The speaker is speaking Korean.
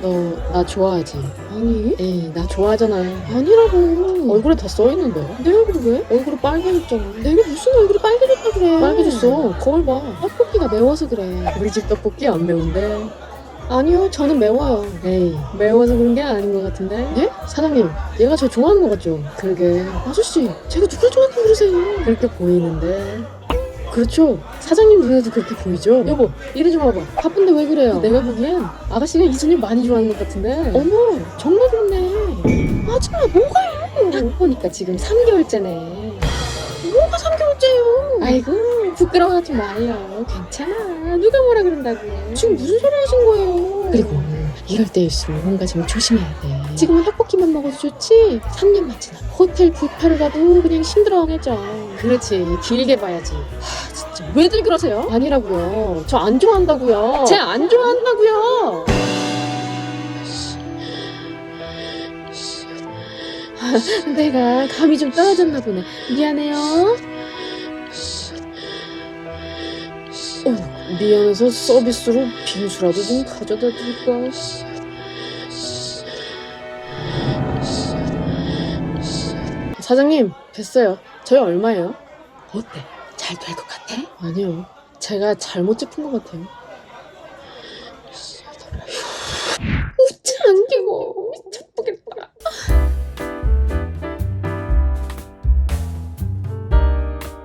너 나 좋아하지? 아니? 에이 나 좋아하잖아. 아니라고. 얼굴에 다 써있는데. 내 얼굴이 왜? 얼굴이 빨개졌잖아. 내가 무슨 얼굴이 빨개졌다 그래? 빨개졌어. 거울 봐. 떡볶이가 매워서 그래. 우리 집 떡볶이 안 매운데? 아니요 저는 매워요. 에이 매워서 그런 게 아닌 것 같은데? 예? 사장님 얘가 저 좋아하는 것 같죠? 그러게. 아저씨 제가 누굴 좋아하는 그러세요. 그렇게 보이는데 그렇죠. 사장님 눈에도 그렇게 보이죠? 여보 이리 좀 와봐. 바쁜데 왜 그래요? 내가 보기엔 아가씨가 이순이 많이 좋아하는 것 같은데. 어머 정말 그렇네. 아줌마 뭐가요? 딱 보니까 지금 3개월째네. 뭐가 3개월째요? 아이고 부끄러워하지 마요. 괜찮아. 누가 뭐라 그런다고. 지금 무슨 소리 하신 거예요? 그리고 이럴 때일수록 뭔가 좀 조심해야 돼. 지금은 떡볶이만 먹어도 좋지? 3년만 지나 호텔 뷔페를 가도 그냥 힘들어하겠죠. 그렇지. 길게 봐야지 왜들 그러세요? 아니라고요. 저 안 좋아한다고요. 쟤안 좋아한다고요? 내가 감이 좀 떨어졌나 보네. 미안해요. 어, 미안해서 서비스로 빙수라도 좀 가져다 줄까? 사장님 됐어요. 저희 얼마예요? 어때? 잘 될 것 같아? 아니요 제가 잘못 짚은 것 같아요